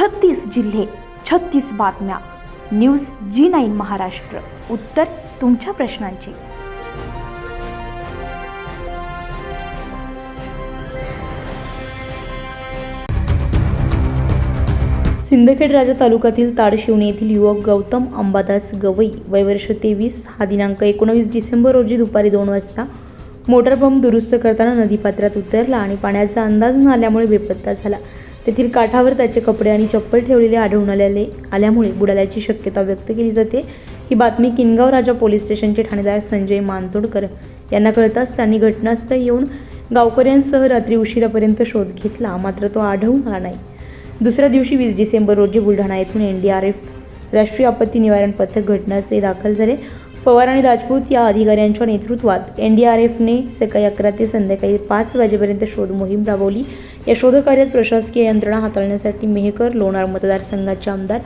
छत्तीस जिल्हे छत्तीस बातम्या. News G nine Maharashtra. उत्तर तुमच्या प्रश्नांची. सिंदखेड राजा तालुक्यातील ताडशिवणी येथील युवक गौतम अंबादास गवई वयवर्ष तेवीस हा दिनांक एकोणवीस डिसेंबर रोजी दुपारी दोन वाजता मोटरपंप दुरुस्त करताना नदीपात्रात उतरला आणि पाण्याचा अंदाज न आल्यामुळे बेपत्ता झाला. तेथील काठावर त्याचे कपडे आणि चप्पल ठेवलेले आढळून आल्याने आल्यामुळे बुडाल्याची शक्यता व्यक्त केली जाते. ही बातमी किनगाव राजा पोलीस स्टेशनचे ठाणेदार संजय मानतोडकर यांना कळताच त्यांनी घटनास्थळी येऊन गावकऱ्यांसह रात्री उशिरापर्यंत शोध घेतला मात्र तो आढळून आला नाही. दुसऱ्या दिवशी वीस डिसेंबर रोजी बुलढाणा येथून एन डी आर एफ राष्ट्रीय आपत्ती निवारण पथक घटनास्थळी दाखल झाले. पवार आणि राजपूत या अधिकाऱ्यांच्या नेतृत्वात एन डी आर एफने सकाळी अकरा ते संध्याकाळी पाच वाजेपर्यंत शोध मोहीम राबवली. या शोधकार्यात प्रशासकीय यंत्रणा हाताळण्यासाठी मेहकर लोणार मतदारसंघाचे आमदार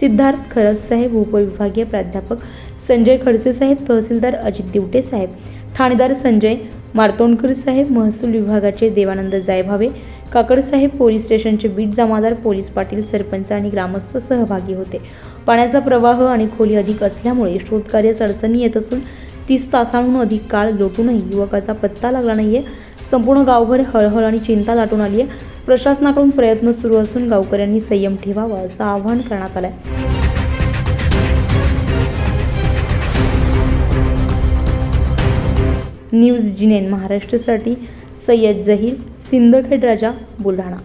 सिद्धार्थ खरतसाहेब उपविभागीय प्राध्यापक संजय खडसे साहेब तहसीलदार अजित दिवटे साहेब ठाणेदार संजय मार्तोंडकर साहेब महसूल विभागाचे देवानंद जायभावे काकडसाहेब पोलीस स्टेशनचे बीट जमादार पोलीस पाटील सरपंच आणि ग्रामस्थ सहभागी होते. पाण्याचा प्रवाह आणि खोली अधिक असल्यामुळे शोधकार्यास अडचणी येत असून तीस तासांहून अधिक काळ लोटूनही युवकाचा पत्ता लागला नाही आहे संपूर्ण गावभर हळहळ आणि चिंता दाटून आली आहे प्रशासनाकडून प्रयत्न सुरू असून गावकऱ्यांनी संयम ठेवावा असं आवाहन करण्यात आलं आहे न्यूज जिनेन महाराष्ट्रासाठी सय्यद जहीर सिंदखेड राजा बुलढाणा.